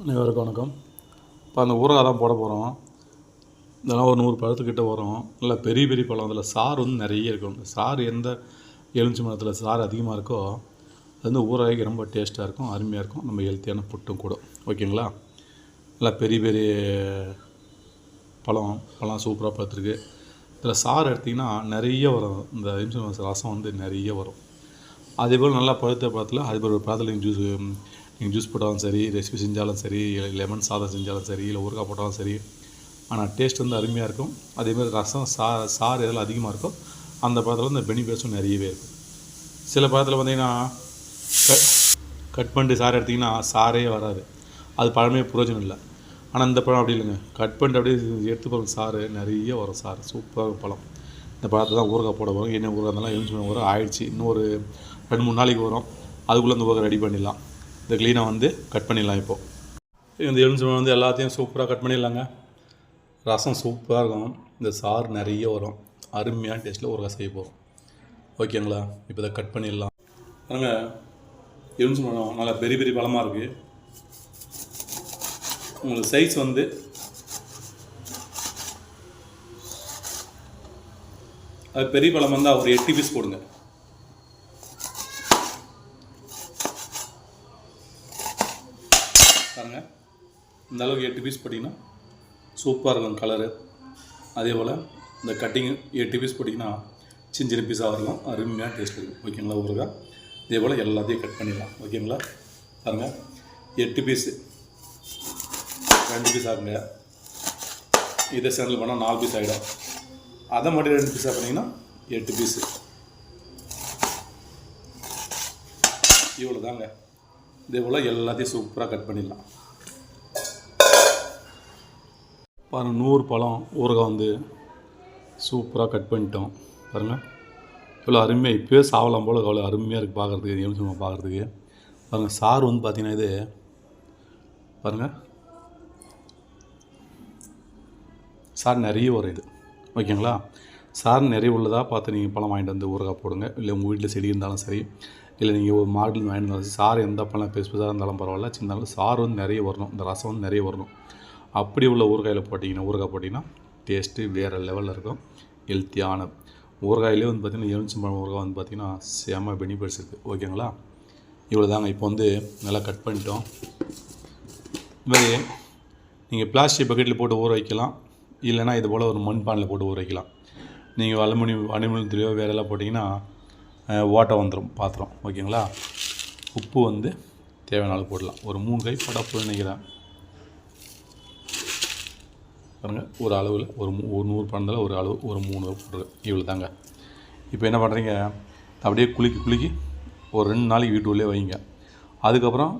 அனைவருக்கும் வணக்கம். இப்போ அந்த ஊறுகாய் தான் போட போகிறோம் இதெல்லாம் ஒரு நூறு பழத்துக்கிட்ட வரும். நல்லா பெரிய பெரிய பழம். அதில் சாறு வந்து நிறைய இருக்கும். சாறு எந்த எலுமிச்சை மரத்தில் சாறு அதிகமாக இருக்கோ அது வந்து ஊறுகாய்க்கு ரொம்ப டேஸ்ட்டாக இருக்கும் அருமையாக இருக்கும். நம்ம ஹெல்த்தியான புட்டும் கூட. ஓகேங்களா? நல்லா பெரிய பெரிய பழம். பழம் சூப்பராக பார்த்துருக்கு. இதில் சாறு எடுத்திங்கன்னா நிறைய வரும். இந்த எலுமிச்சி மரத்து ரசம் வந்து நிறைய வரும். அதே போல் நல்லா பழுத்த பழத்தில் அதே போல் ஒரு பழத்தில் ஜூஸ் நீங்கள் ஜூஸ் போட்டாலும் சரி ரெசிபி செஞ்சாலும் சரி இல்லை லெமன் சாதம் செஞ்சாலும் சரி இல்லை ஊறுகாய் போட்டாலும் சரி ஆனால் டேஸ்ட் வந்து அருமையாக இருக்கும். அதேமாதிரி ரசம் சா சாறு எதில் அதிகமாக இருக்கோ அந்த பழத்தில் இந்த பெனிஃபிட்ஸும் நிறையவே இருக்கும். சில பழத்தில் பார்த்தீங்கன்னா கட் கட் பண்ணிட்டு சாறு எடுத்திங்கன்னா சாரே வராது. அது பழமே பிரயோஜனம் இல்லை. ஆனால் இந்த பழம் அப்படி இல்லைங்க. கட் பண்ணிட்டு அப்படியே எடுத்து போகிற சாறு நிறைய வரும் சாறு. சூப்பராக பழம். இந்த பழத்தை தான் ஊறுகாய் போட வரும் என்ன ஊறுகாய் இருந்தாலும் எலுமிச்சை வரும். ஆயிடுச்சு. இன்னும் ஒரு ரெண்டு மூணு நாளைக்கு வரும். அதுக்குள்ளே அந்த ஊறுகாய் ரெடி பண்ணிடலாம். இந்த க்ளீனாக வந்து கட் பண்ணிடலாம் இப்போது இந்த எலுமிச்சை வந்து எல்லாத்தையும் சூப்பராக கட் பண்ணிடலாங்க. ரசம் சூப்பராக இருக்கும். இந்த சாறு நிறைய வரும். அருமையான டேஸ்ட்டில் ஒரு செய்ய போகிறோம் ஓகேங்களா? இப்போ இதை கட் பண்ணிடலாம். பாருங்க எலுமிச்சை பழம் நல்லா பெரிய பெரிய பழமாக இருக்குது உங்களுக்கு சைஸ் வந்து அது பெரிய பழம் வந்தால் ஒரு எட்டு பீஸ் போடுங்க. பாருங்க இந்த அளவுக்கு எட்டு பீஸ் போட்டிங்கன்னா சூப்பராக இருக்கும் கலரு அதே போல் இந்த கட்டிங் எட்டு பீஸ் போட்டிங்கன்னா சின்ன சின்ன பீஸாக வரலாம். அருமையாக டேஸ்ட் இருக்கும் ஓகேங்களா ஊறுகாய் இதே போல் எல்லாத்தையும் கட் பண்ணிடலாம். ஓகேங்களா பாருங்கள் எட்டு பீஸு ரெண்டு பீஸ் ஆகுங்க. இதை சேனல் பண்ணால் நாலு பீஸ் ஆகிடும் அதை மட்டும் ரெண்டு பீஸாக பண்ணிங்கன்னா எட்டு பீஸு இவ்வளோ தாங்க இதே போல் எல்லாத்தையும் சூப்பராக கட் பண்ணிடலாம். பாருங்கள் நூறு பழம் ஊறுகாய் வந்து சூப்பராக கட் பண்ணிட்டோம். பாருங்கள் இவ்வளோ அருமையாக இப்போயே சாவலாம் போல் அவ்வளோ அருமையாக இருக்குது பார்க்குறதுக்கு எலுமிச்சம்பழம் பார்க்குறதுக்கு பாருங்கள் சாறு வந்து பார்த்தீங்கன்னா இது பாருங்கள் சார் நிறைய வரும் இது. ஓகேங்களா? சார் நிறைய உள்ளதாக பார்த்து நீங்கள் பழம் வாங்கிட்டு வந்து ஊறுகாய் போடுங்க. இல்லை உங்கள் வீட்டில் செடி இருந்தாலும் சரி இல்லை நீங்கள் ஒரு மாடல் வாங்கிட்டு இருந்தாலும் சரி எந்த பழம் பெருசு பெருசாக இருந்தாலும் பரவாயில்ல. சின்ன சார் வந்து நிறைய வரணும். இந்த ரசம் வந்து நிறைய வரணும். அப்படி உள்ள ஊறுகாயில் போட்டிங்கன்னா ஊறுகாய் போட்டிங்கன்னா டேஸ்ட்டு வேறு லெவலில் இருக்கும். ஹெல்த்தியான ஊறுகாயிலே வந்து பார்த்திங்கன்னா எலுமிச்சம்பழம் ஊறுகாய் வந்து பார்த்திங்கன்னா செம பெனிஃபிட்ஸ் இருக்குது ஓகேங்களா இவ்வளோ தாங்க இப்போ வந்து நல்லா கட் பண்ணிட்டோம். இதுமாதிரி நீங்கள் பிளாஸ்டிக் பக்கெட்டில் போட்டு ஊற வைக்கலாம். இல்லைனா இது போல் ஒரு மண்பானையில் போட்டு ஊற வைக்கலாம். நீங்கள் அலுமினியம் அலுமினியத்துலையோ வேறு எல்லாம் போட்டிங்கன்னா ஓட்டை வந்துடும் பாத்திரம். ஓகேங்களா? உப்பு வந்து தேவையான போடலாம். ஒரு மூணு கை படப்பு நினைக்கிறேன். பாருங்கள் ஒரு அளவில் ஒரு ஒரு நூறு பணத்தில் ஒரு அளவு ஒரு மூணு போடுறது இவ்வளோ தாங்க இப்போ என்ன பண்ணுறீங்க அப்படியே குலுக்கி குலுக்கி ஒரு ரெண்டு நாளைக்கு வீட்டுக்குள்ளே வைங்க. அதுக்கப்புறம்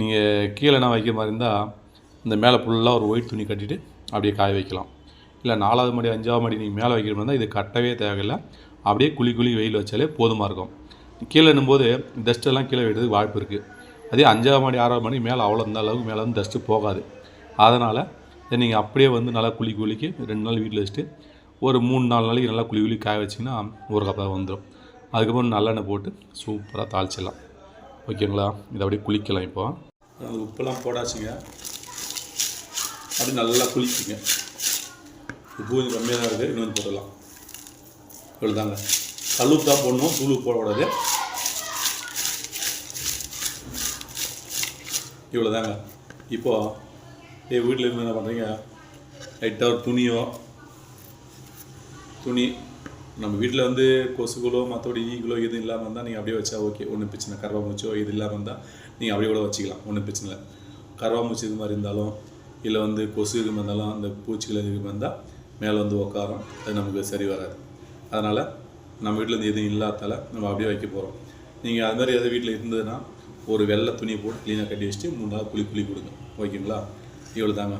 நீங்கள் கீழே என்ன வைக்கிற மாதிரி இருந்தால் இந்த மேலே ஃபுல்லாக ஒரு ஒயிட் துணி கட்டிட்டு அப்படியே காய வைக்கலாம். இல்லை நாலாவது மாடி அஞ்சாவது மாடி நீங்கள் மேலே வைக்கிற மாதிரி இது கட்டவே தேவையில்லை. அப்படியே குழி குழி வெயில் வச்சாலே போதுமாக இருக்கும். கீழே என்னும்போது டஸ்ட்டெல்லாம் கீழே விடுறதுக்கு வாய்ப்பு இருக்குது அதே அஞ்சாவது மாடி ஆறாவது மாடி மேலே அவ்வளோ இந்த அளவுக்கு மேலே வந்து டஸ்ட்டு போகாது. அதனால் இதை நீங்கள் அப்படியே வந்து நல்லா குழி குழிக்கு ரெண்டு நாள் வீட்டில் வச்சுட்டு ஒரு மூணு நாலு நாளைக்கு நல்லா குழி குழி காய வச்சிங்கன்னா ஒரு கப்பாக வந்துடும் அதுக்கப்புறம் நல்லெண்ணெய் போட்டு சூப்பராக தாளிச்சிடலாம். ஓகேங்களா? இதை அப்படியே குளிக்கலாம் இப்போ. உப்பெல்லாம் போடாச்சுங்க அப்படி நல்லா குளிக்குங்க. உப்பு கொஞ்சம் கம்மியாக தான் இருக்குது. இன்னும் போடலாம் இவ்வளோதாங்க கல்லுப்பு தான் போடணும் தூள் உப்பு போடக்கூடாது இவ்வளோதாங்க இப்போது என் வீட்டில் இருந்து என்ன பண்ணுறீங்க லைட்டாக ஒரு துணியோ துணி. நம்ம வீட்டில் வந்து கொசுகளோ மற்றபடி ஈகளோ எதுவும் இல்லாமல் இருந்தால் நீங்கள் அப்படியே வச்சா ஓகே. ஒன்றும் பிரச்சனை கருவாமூச்சோ இது இல்லாமல் இருந்தால் நீங்கள் அப்படியே கூட வச்சுக்கலாம். ஒன்றும் பிரச்சனை இல்லை. கருவாமூச்சி இது மாதிரி இருந்தாலும் இல்லை வந்து கொசு இது மாதிரி இருந்தாலும் அந்த பூச்சிகள் இது மாதிரி இருந்தால் மேலே வந்து உட்காரும் அது நமக்கு சரி வராது. அதனால் நம்ம வீட்டில் இருந்து எதுவும் இல்லாதால நம்ம அப்படியே வைக்க போகிறோம் நீங்கள் அது மாதிரி எதாவது வீட்டில் இருந்ததுன்னா ஒரு வெள்ளை துணியை போட்டு க்ளீனாக கட்டி வச்சுட்டு மூணு நாள் குழி குழி கொடுங்க. ஓகேங்களா? இவ்வளோ தாங்க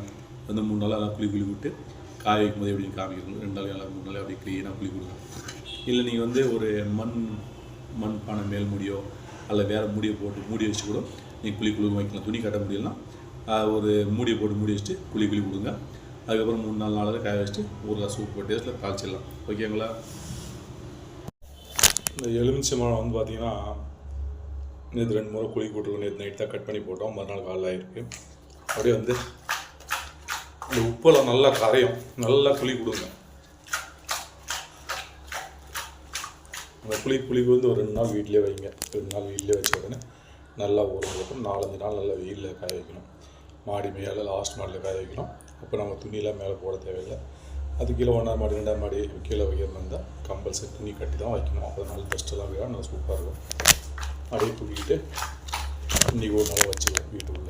வந்து மூணு நாள் நல்லா குழி குழி விட்டு காய வைக்கும் போது எப்படி காமிக்கணும் ரெண்டு நாள் நல்லா மூணு நாள் அப்படியே க்ளீனாக குழி கொடுங்க. இல்லை நீங்கள் வந்து ஒரு மண் மண் பானை மேல் முடியோ அல்ல வேறு முடியை போட்டு மூடி வச்சு கூட நீங்கள் குழி குழி வைக்கலாம். துணி கட்ட முடியலன்னா ஒரு மூடியை போட்டு மூடி வச்சுட்டு குழி குழி கொடுங்க. அதுக்கப்புறம் மூணு நாலு நாளில் காய வச்சுட்டு ஊறுகாய் சூப்பர் டேஸ்ட்டில் காய்ச்சிடலாம் ஓகேங்களா? இந்த எலுமிச்சை மரம் வந்து பார்த்தீங்கன்னா நேற்று ரெண்டு முறை குழி போட்டுருக்கோம். நேற்று நைட் தான் கட் பண்ணி போட்டோம். மறுநாள் காலைல ஆகிருக்கு அப்படியே வந்து இந்த உப்பெல்லாம் நல்லா கரையும். நல்லா குழி கொடுங்க. அந்த புளி குழிக்கு வந்து ஒரு ரெண்டு நாள் வீட்டிலே வைங்க. ரெண்டு நாள் வீட்டிலே வச்ச உடனே நல்லா ஊறதுக்கப்புறம் நாலஞ்சு நாள் நல்லா வெயிலில் காய வைக்கணும். மாடி மேலே லாஸ்ட் மாடியில் காய வைக்கணும். அப்போ நம்ம துணியெல்லாம் மேலே போட தேவையில்லை. அது கீழே ஒன்றாம் மாடி ரெண்டாம் மாடி கீழே வைக்கிற மாதிரி இருந்தால் கம்பல்சரி துணி கட்டி தான் வைக்கணும். அப்போ நல்ல டஸ்ட்டெல்லாம் விழா நல்லா சூப்பராக இருக்கும். அப்படியே தூக்கிட்டு இன்றைக்கி ஒரு நாள் வச்சுக்குவோம் வீட்டுக்குள்ளே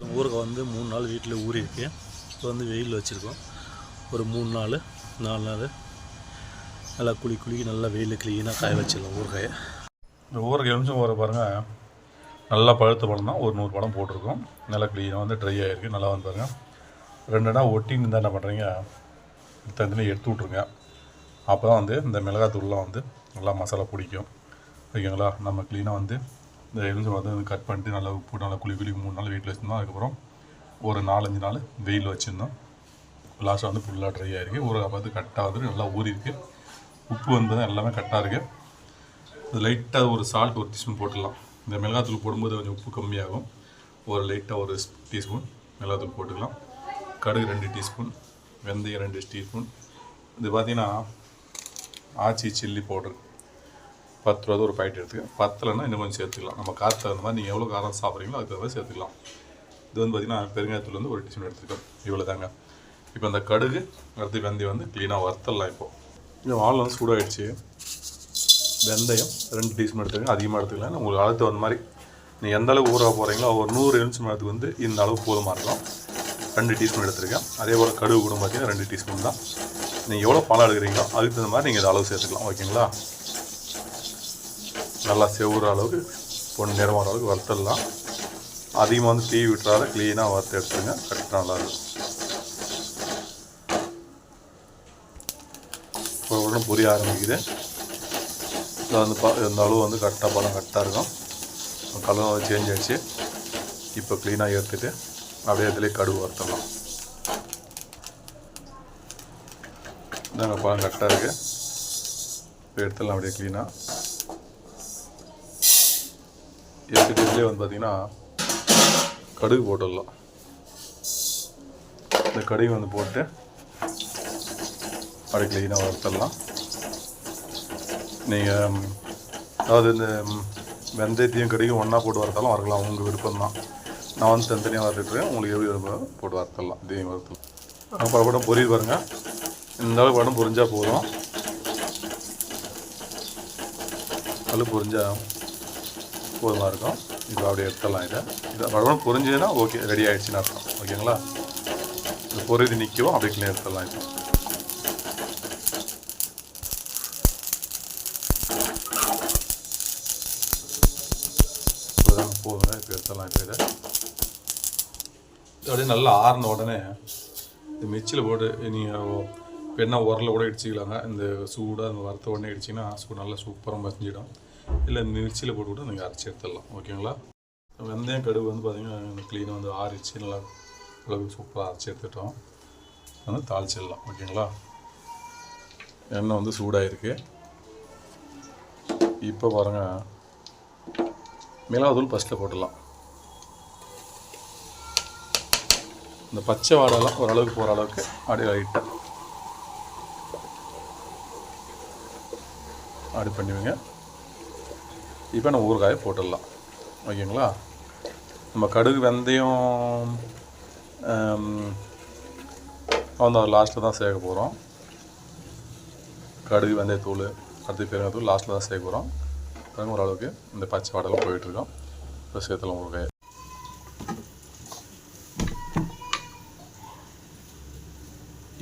ஊறுகாய் வந்து மூணு நாள் வீட்டில் ஊறி இருக்கு. இப்போ வந்து வெயில் வச்சுருக்கோம். ஒரு மூணு நாள் நாலு நாள் நல்லா குளி குளிக்கி நல்லா வெயிலில் க்ளீனாக காய வச்சிடலாம் ஊறுகாயை. இந்த ஊருக்கு எலுமிச்சம் ஊற பாருங்கள் நல்லா பழுத்த பழம் தான். ஒரு நூறு பழம் போட்டிருக்கோம். நல்லா க்ளீனாக வந்து ட்ரை ஆகிருக்கு நல்லா வந்து பாருங்கள் ரெண்டு நாள் ஒட்டின்னு இருந்தால் என்ன பண்ணுறீங்க தனித்தனி எடுத்து விட்ருங்க அப்போ தான் வந்து இந்த மிளகாத்தூள்லாம் வந்து நல்லா மசாலா பிடிக்கும். ஓகேங்களா? நம்ம க்ளீனாக வந்து இந்த எலுமிச்சம் வந்து கட் பண்ணிட்டு நல்லா உப்பு நல்லா குழி குழி மூணு நாள் வீட்டில் வச்சுருந்தோம். அதுக்கப்புறம் ஒரு நாலஞ்சு நாள் வெயில் வச்சுருந்தோம். லாஸ்ட்டாக வந்து ஃபுல்லாக ட்ரை ஆகிருக்கு ஒரு பார்த்து கட்டாக வந்து நல்லா ஊறிருக்கு உப்பு வந்து எல்லாமே கட்டாக இருக்குது லைட்டாக ஒரு சால்ட் ஒரு டீஸ்பூன் போட்டுடலாம். இந்த மிளகாத்தூள் போடும்போது கொஞ்சம் உப்பு கம்மியாகும். ஒரு லைட்டாக ஒரு டீஸ்பூன் மிளகாத்தூள் போட்டுக்கலாம். கடுகு ரெண்டு டீஸ்பூன் வெந்தயம் ரெண்டு டீஸ்பூன் இது பார்த்திங்கன்னா ஆச்சி சில்லி பவுடர் பத்து ரூபா ஒரு பாக்கெட் எடுத்துக்க பத்தலைன்னா இன்னும் கொஞ்சம் சேர்த்துக்கலாம். நம்ம காற்று தகுந்த மாதிரி நீங்கள் எவ்வளோ காரம் சாப்பிட்றீங்களோ அதுக்கு தகுந்த மாதிரி சேர்த்துக்கலாம். இது வந்து பார்த்தீங்கன்னா பெருங்காயத்தூள் வந்து ஒரு டீஸ்பூன் எடுத்துக்கோம் இவ்வளோ தாங்க இப்போ அந்த கடுகு அடுத்து வெந்தயம் வந்து க்ளீனாக வறுத்தலாம் இப்போது இந்த வாழை வந்து சூடாகிடுச்சு வெந்தயம் ரெண்டு டீஸ்பூன் எடுத்துக்கங்க. அதிகமாக எடுத்துக்கலாம் உங்களுக்கு அளவுக்கு வந்த மாதிரி நீங்கள் எந்த அளவுக்கு ஊற போகிறீங்களோ ஒரு நூறு எலுமிச்சம் பழத்துக்கு வந்து இந்த அளவு போதுமாக இருக்கும். ரெண்டு டீஸ்பூன் எடுத்துருக்கேன். அதே போல் கடுகு கூட பார்த்தீங்கன்னா ரெண்டு டீஸ்பூன் தான். நீங்கள் எவ்வளோ பழம் எடுக்கிறீங்களோ அதுக்கு தகுந்த மாதிரி நீங்கள் இதை அளவு சேர்த்துக்கலாம். ஓகேங்களா? நல்லா செவுற அளவுக்கு பொண்ணு நிறம் வர அளவுக்கு வறுத்துடலாம். அதிகமாக வந்து தீ விட்டுறாத க்ளீனாக வறுத்து எடுத்துருங்க. கரெக்டாக நல்லாயிருக்கும். இப்போ உடனே புரிய ஆரம்பிக்குது. இது வந்து பா இந்த அளவு வந்து கரெக்டாக பழம் கரெக்டாக இருக்கும். கலர் வந்து சேஞ்ச் ஆகிடுச்சு இப்போ க்ளீனாக எடுத்துகிட்டு அப்படியே இதிலே கடுகு வறுத்தலாம் இந்தாங்க பழம் கரெக்டாக இருக்குது இப்போ எடுத்துடலாம் அப்படியே க்ளீனாக எடுத்துகிட்டு இதுலேயே வந்து பார்த்திங்கன்னா கடுகு போட்டுடலாம். இந்த கடுகு வந்து போட்டு அப்படியே க்ளீனாக வறுத்துடலாம். நீங்கள் அதாவது இந்த வெந்தயத்தையும் கறியும் ஒன்றா போட்டு வரத்தாலும் வரலாம் உங்கள் விருப்பம் தான் நான் வந்து தனித்தனியாக வரட்டுருக்கேன் உங்களுக்கு எப்படி விருப்பம் போட்டு வரத்தரலாம் இதையும் வறுத்து அப்புறம் படம் பொரியல் பாருங்கள் இந்த அளவுக்கு படம் பொரிஞ்சால் போதும். அளவு பொரிஞ்சால் போதுமாக இருக்கும். இப்போ அப்படியே எடுத்துடலாம் இதை. இதை படம் பொரிஞ்சதுன்னா ஓகே ரெடி ஆகிடுச்சின்னு அர்த்தம். ஓகேங்களா? இது பொரியது நிற்கவும் அப்படியே clean எடுத்துடலாம் இப்போ இப்போதான் போதுங்க இப்போ எடுத்துடலாம் இப்போ இதை. அப்படியே நல்லா ஆறின உடனே இந்த மிச்சில் போட்டு நீங்கள் வேணால் உரல கூட இடிச்சிக்கலாங்க. இந்த சூடாக அந்த வறுத்த உடனே இடிச்சிங்கன்னா சூடு நல்லா சூப்பராக மசிஞ்சிடும். இல்லை இந்த மிச்சியில் போட்டு கூட நீங்கள் அரைச்சி எடுத்துடலாம். ஓகேங்களா? வெந்தயம் கடுகு வந்து பார்த்தீங்கன்னா க்ளீனாக வந்து ஆறிச்சு நல்லா அளவுக்கு சூப்பராக அரைச்சி எடுத்துட்டோம். வந்து தாளிச்சிடலாம். ஓகேங்களா? எண்ணெய் வந்து சூடாகிருக்கு இப்போ பாருங்கள் மிளகாத்தூள் ஃபஸ்ட்டில் போட்டுடலாம். இந்த பச்சை வாடெல்லாம் ஓரளவுக்கு போகிற அளவுக்கு அப்படியே லைட்டாக அப்படி பண்ணுவீங்க இப்போ நம்ம ஊறுகாயை போட்டுடலாம். ஓகேங்களா? நம்ம கடுகு வெந்தயம் ஆம், வந்து லாஸ்ட்டில் தான் சேர்க்க போகிறோம் கடுகு வெந்தயத்தூள் அடுத்து பெருங்காயத்தூள் லாஸ்ட்டில் தான் சேர்க்க போகிறோம் பாருங்க ஓரளவுக்கு இந்த பச்சை வாடெல்லாம் போயிட்டுருக்கோம் இப்போ சேர்த்தலாம் ஊறுகாயை.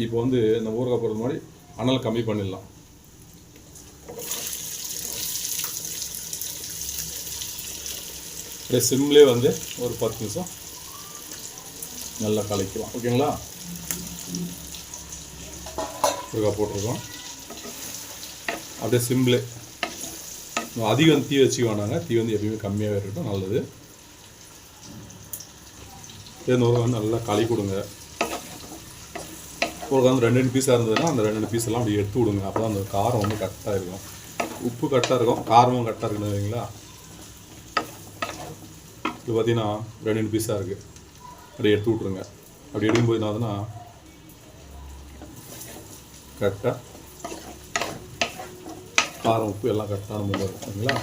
இப்போ வந்து இந்த ஊறுகாய் போடுறது மாதிரி அனல் கம்மி பண்ணிடலாம். அப்படியே சிம்லேயே வந்து ஒரு பத்து நிமிஷம் நல்லா கலக்கலாம் ஓகேங்களா? ஊறுகாய் போட்டிருக்கோம். அப்படியே சிம்லே. அதிகம் தீ வச்சுக்க வேணாங்க. தீ வந்து எப்பயுமே கம்மியாக இருக்கட்டும் நல்லது. இந்த ஊறுகாய் வந்து நல்லா களி கொடுங்க. ஒரு வந்து ரெண்டு ரெண்டு பீஸாக இருந்ததுன்னா அந்த ரெண்டு ரெண்டு பீஸ் எல்லாம் அப்படி எடுத்து விடுங்க. அப்போ அந்த காரம் வந்து கரெக்டாக இருக்கும். உப்பு கரெக்டாக இருக்கும். காரமும் கரெக்டாக இருக்கணும் இல்லைங்களா இது பார்த்தீங்கன்னா ரெண்டு ரெண்டு பீஸாக இருக்குது அப்படியே எடுத்து விட்ருங்க அப்படி எடுக்கும்போது என்ன ஆகுதுன்னா கரெக்டாக காரம் உப்பு எல்லாம் கரெக்டான முறையில் இருக்கும் சரிங்களா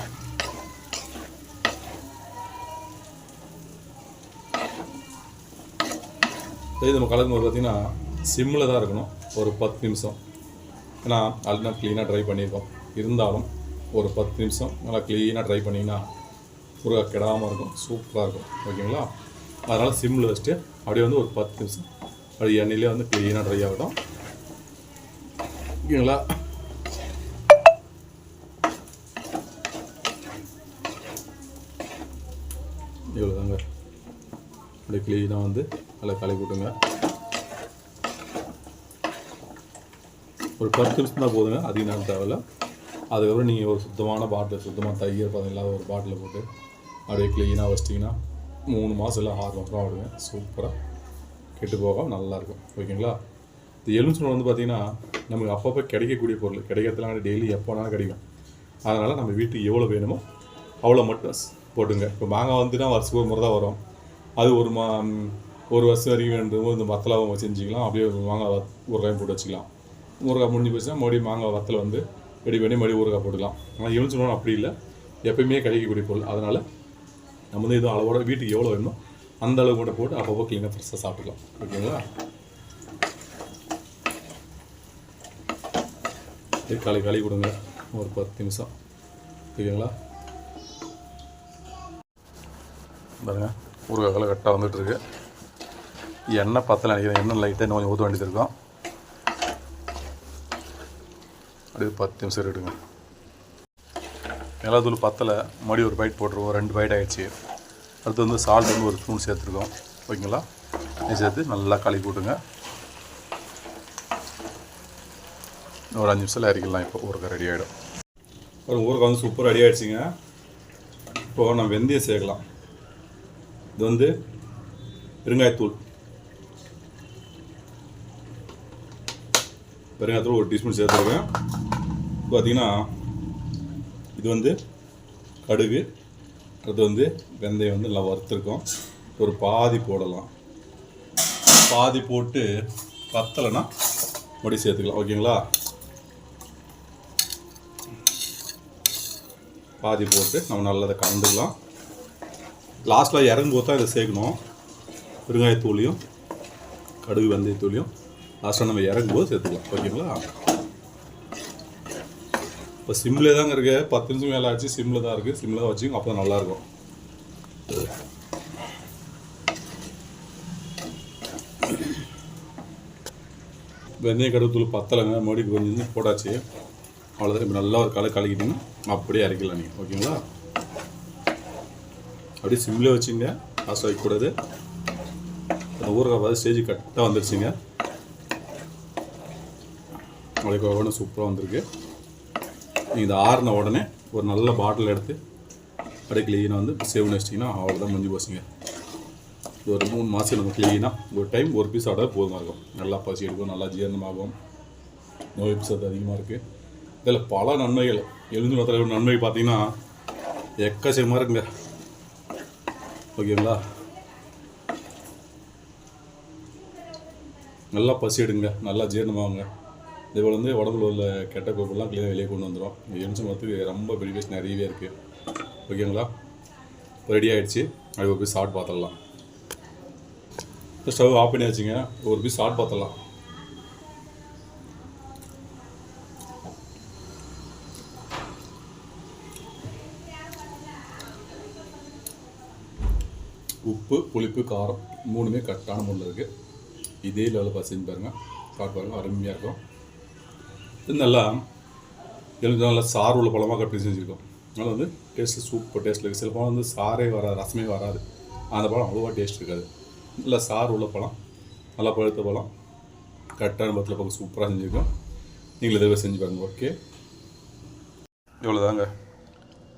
இதே நம்ம கலக்கும்போது பார்த்தீங்கன்னா சிம்மில் தான் இருக்கணும். ஒரு பத்து நிமிஷம். ஏன்னா ஆல்ரெடி க்ளீனாக ட்ரை பண்ணியிருக்கோம் இருந்தாலும் ஒரு பத்து நிமிஷம் நல்லா க்ளீனாக ட்ரை பண்ணிங்கன்னா முருகா கெடாமல் இருக்கும். சூப்பராக இருக்கும். ஓகேங்களா? அதனால் சிம்மில் வச்சுட்டு அப்படியே வந்து ஒரு பத்து நிமிஷம். அப்படி எண்ணெயிலே வந்து க்ளீனாக ட்ரை ஆகட்டும். ஓகேங்களா? இவ்வளோதாங்க அப்படியே க்ளீனாக வந்து நல்லா கலக்கி கூட்டுங்க ஒரு பத்து நிமிஷம் தான் போதுங்க. அதிக நேரம் தேவையில்ல. அதுக்கப்புறம் நீங்கள் ஒரு சுத்தமான பாட்டில் சுத்தமாக தையர் பதம் இல்லாத ஒரு பாட்டில் போட்டு அப்படியே க்ளீனாக வச்சிட்டிங்கன்னா மூணு மாதம் இல்லை ஆறு மாதம் ஆடுங்க சூப்பராக கெட்டு போகாமல் நல்லாயிருக்கும் ஓகேங்களா? இந்த எலுமிச்சம்பழம் வந்து பார்த்திங்கன்னா நமக்கு அப்பப்போ கிடைக்கக்கூடிய பொருள். கிடைக்கிறதுலாம் டெய்லி எப்போனாலும் கிடைக்கும். அதனால் நம்ம வீட்டுக்கு எவ்வளோ வேணுமோ அவ்வளோ மட்டும் போட்டுங்க. இப்போ மாங்காய் வந்துன்னா வருஷத்துக்கு ஒரு முறை தான் வரும். அது ஒரு மா ஒரு வருஷம் வரைக்கும் வேணும் இந்த வத்தலாவும் செஞ்சுக்கலாம். அப்படியே மாங்காய் ஒரு டைம் போட்டு வச்சுக்கலாம். ஊறுகாய் முடிஞ்சு போச்சுன்னா மறுபடியும் மாங்காய் வத்தலை வந்து ரெடி பண்ணி மறுபடியும் ஊறுகாய் போட்டுக்கலாம். ஆனால் எலுமிச்சம்பழம் அப்படி இல்லை. எப்பயுமே கிடைக்கக்கூடிய பொருள். அதனால் நம்ம வந்து எதுவும் அளவோட வீட்டுக்கு எவ்வளோ வேணுமோ அந்த அளவு கூட போட்டு அப்பப்போ க்ளீனாக ஃப்ரெஷ்ஷாக சாப்பிட்டுக்கலாம். ஓகேங்களா இது களி களி கொடுங்க. ஒரு பத்து நிமிஷம். ஓகேங்களா? பாருங்க ஊறுகாய் கரெக்டாக வந்துட்டுருக்கு எண்ணெய் பத்தலை நினைக்கிறேன். எண்ணெய் லைட்டாக இன்னும் கொஞ்சம் ஊற்ற வேண்டியது இருக்கும். அப்படியே பத்து நிமிஷம் இருக்கட்டுங்க மிளகாத்தூள் பத்தலை மறுபடியும் ஒரு பைட் போட்டுருவோம். ரெண்டு பைட் ஆகிடுச்சி அடுத்து வந்து சால்ட் வந்து ஒரு ஸ்பூன் சேர்த்துருக்கோம். ஓகேங்களா? சேர்த்து நல்லா களி போட்டுங்க. ஒரு அஞ்சு நிமிஷத்தில் இறக்கலாம் இப்போ ஊறுகாய் ரெடி ஆகிடும் ஒரு ஊறுகாய் வந்து சூப்பர் ரெடி ஆகிடுச்சிங்க இப்போது நம்ம வெந்தயம் சேர்க்கலாம். இது வந்து பெருங்காயத்தூள். பெருங்காயத்தில் ஒரு டீஸ்பூன் சேர்த்துருக்கேன். பார்த்தீங்கன்னா இது வந்து கடுகு அது வந்து வெந்தயம் வந்து நல்லா வறுத்துருக்கோம். ஒரு பாதி போடலாம். பாதி போட்டு பத்தலைன்னா மறுபடியும் சேர்த்துக்கலாம். ஓகேங்களா? பாதி போட்டு நம்ம நல்லா அதை கலந்துக்கலாம். லாஸ்ட்டில் இறங்கும்போது தான் இதை சேர்க்கணும். பெருங்காயத்தூளியும் கடுகு வெந்தயத்தூளியும். லாஸ்ட்டாக நம்ம இறங்கும்போது சேர்த்துக்கலாம். ஓகேங்களா? இப்போ சிம்லே தாங்க இருக்கு. பத்து நிமிஷம் மேலே ஆச்சு. சிம்மில் தான் இருக்குது சிம்மில் தான் வச்சுக்கோங்க. அப்போ தான் நல்லாயிருக்கும் வெந்தயம் கடுகுத்தூள் பத்தலைங்க. மறுபடியும் கொஞ்சம் போட்டாச்சு. அவ்வளோதான் இப்போ நல்லா ஒரு கலை கலக்கிட்டீங்கன்னா அப்படியே இறக்கலாம் நீங்கள் ஓகேங்களா? அப்படியே சிம்மில் வச்சுங்க. லாஸ்ட் வைக்கக்கூடாது அந்த ஊறுகாய் பார்த்து ஸ்டேஜ் கரெக்டாக வந்துருச்சுங்க. நாளைக்கு உடனே சூப்பராக வந்திருக்கு. நீங்கள் இதை ஆறின உடனே ஒரு நல்ல பாட்டில் எடுத்து அப்படியே க்ளீனாக வந்து சேவ் வச்சிட்டிங்கன்னா அவ்வளோதான் முடிஞ்சு போச்சுங்க. இது ஒரு மூணு மாதம் நம்ம க்ளீனாக ஒரு டைம் ஒரு பீஸ் ஆர்டர் போதுமாக இருக்கும். நல்லா பசி எடுக்கும் நல்லா ஜீரணமாகும். நோய் எதிர்ப்பு சத்து அதிகமாக இருக்குது இதில் பல நன்மைகள். எழுந்து மரத்தில் நன்மை பார்த்தீங்கன்னா எக்கச்சக்கமாக இருக்குங்க. ஓகேங்களா? நல்லா பசி எடுங்க நல்லா ஜீரணமாகுங்க. இதே வந்து உடம்புல உள்ள கெட்ட கொழுப்பெல்லாம் க்ளீனாக வெளியே கொண்டு வந்துடும் எலுமிச்சை மரத்துக்கு ரொம்ப பெனிஃபிட்ஸ் நிறையவே இருக்குது ஓகேங்களா? ரெடி ஆகிடுச்சு அது ஒரு பீஸ் சாப்பிட்டு பார்த்துடலாம். ஸ்டவ் ஆஃப் பண்ணியாச்சுங்க ஒரு பீஸ் சாப்பிட்டு பார்த்துடலாம். உப்பு புளிப்பு காரம் மூணுமே கரெக்டான முறையில் இருக்குது இதே லெவலில் பார்த்து செஞ்சு பாருங்கள் சாப்பிட்டு பாருங்கள் அருமையாக இருக்கும். நல்லா எனக்கு நல்லா சாறு உள்ள பழமாக கட்டி செஞ்சுருக்கோம். அதனால் வந்து டேஸ்ட்டு சூப்பர் டேஸ்ட் இருக்குது சில பழம் வந்து சாரே வராது ரசமே வராது. அந்த பழம் அவ்வளோவா டேஸ்ட் இருக்காது. நல்லா சாறு உள்ள பழம் நல்லா பழுத்த பழம் கரெக்டான பத்தில் பக்கம் சூப்பராக செஞ்சுருக்கோம். நீங்களும் இதை செஞ்சு பாருங்கள் ஓகே இவ்வளோதாங்க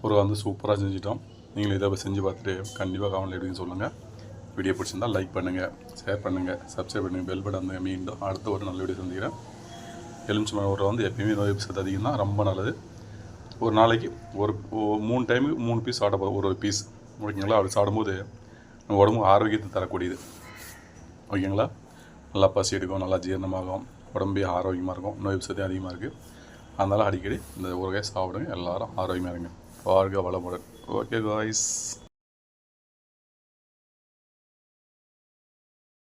ஒரு வந்து சூப்பராக செஞ்சுட்டோம். நீங்களும் இதை செஞ்சு பார்த்துட்டு கண்டிப்பாக கமெண்ட்ல எப்படின்னு சொல்லுங்கள் வீடியோ பிடிச்சிருந்தால் லைக் பண்ணுங்கள் ஷேர் பண்ணுங்கள் சப்ஸ்கிரைப் பண்ணுங்கள் பெல் பட்டன் வந்து மீண்டும் அடுத்த ஒரு நல்ல வீடியோ சந்திக்கிறேன். எலுமிச்சம்பழம் ஊறுகாய் வந்து எப்பயுமே நோய் எதிர்ப்பு சத்து அதிகம் தான் ரொம்ப நல்லது. ஒரு நாளைக்கு ஒரு மூணு டைமுக்கு மூணு பீஸ் ஆர்டர் ஒரு ஒரு பீஸ் ஓகேங்களா? அப்படி சாப்பிடும்போது நம்ம உடம்பு ஆரோக்கியத்தை தரக்கூடியது. ஓகேங்களா? நல்லா பசி எடுக்கும் நல்லா ஜீரணமாகும். உடம்பே ஆரோக்கியமாக இருக்கும். நோய் சக்தி அதிகமாக இருக்குது அதனால் அடிக்கடி இந்த ஊறுகாய் சாப்பிடுங்க. எல்லாரும் ஆரோக்கியமாக இருங்க. வாழ்க வளமுடன். Okay guys